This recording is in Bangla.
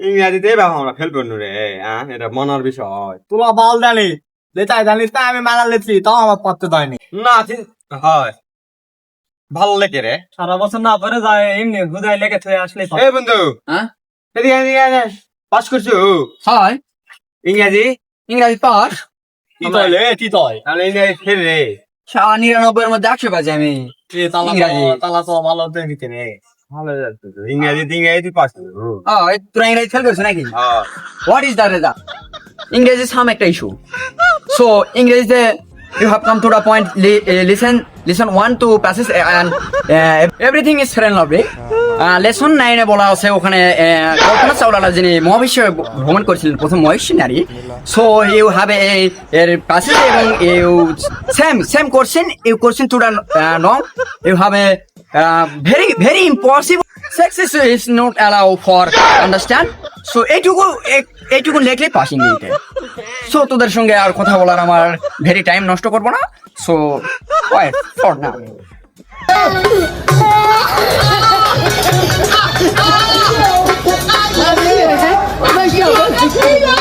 ইংরাজিতে বাবা আমরা ফেল করনু রে হ্যাঁ এটা মনার বিষয়। তোলা বল জানি লেটাই জানিস না আমি মালা লেছি তাও আমার পড়তে দেয়নি। না ঠিক হয়। ভালো লেগে রে। সারা বছর না পরে যায় এমনি গুদাই লেগে থয়ে আসলে এ বন্ধু হ্যাঁ? এদিকে এদিকে এদিকে। পাস করছ? হয়। ইংরাজি? ইংরাজি পাস? কি তলে কি তয়? তাহলে ইংরাজি ফেল রে। নিরানব্বই এর মধ্যে একশো পাচ্ছি আমি। তালা ইংরাজি। তো- তালা তো ভালো দিয়ে দিতে রে ভালো যাচ্ছে তো। ইংরাজি পাস তোরা ইংরাজি ফেল করছ নাকি? হ্যাঁ হোয়াট ইজ দ্য রেজাল্ট ইংরেজি সাম একটা ইস্যু সো ইংরেজিতে you have come to the point listen listen one two passage and everything is friend lovely lesson নাইনে বলা আছে, ওখানে কল্পনা চাওলালা যিনি মহাবিশ্বে ভ্রমণ করেছিলেন, প্রথম মহিষনারী সো ইউ হ্যাভ এর প্যাসেজ এবং you same same question you question to the নং you have a very very impossible success is not allow for understand so এইটুকু এইটুকু লেখলে পাসিং দিতে সো তোদের সঙ্গে আর কথা বলার আমার ভেরি টাইম নষ্ট করব না। সো ওয়াইট ফর না 你亲一个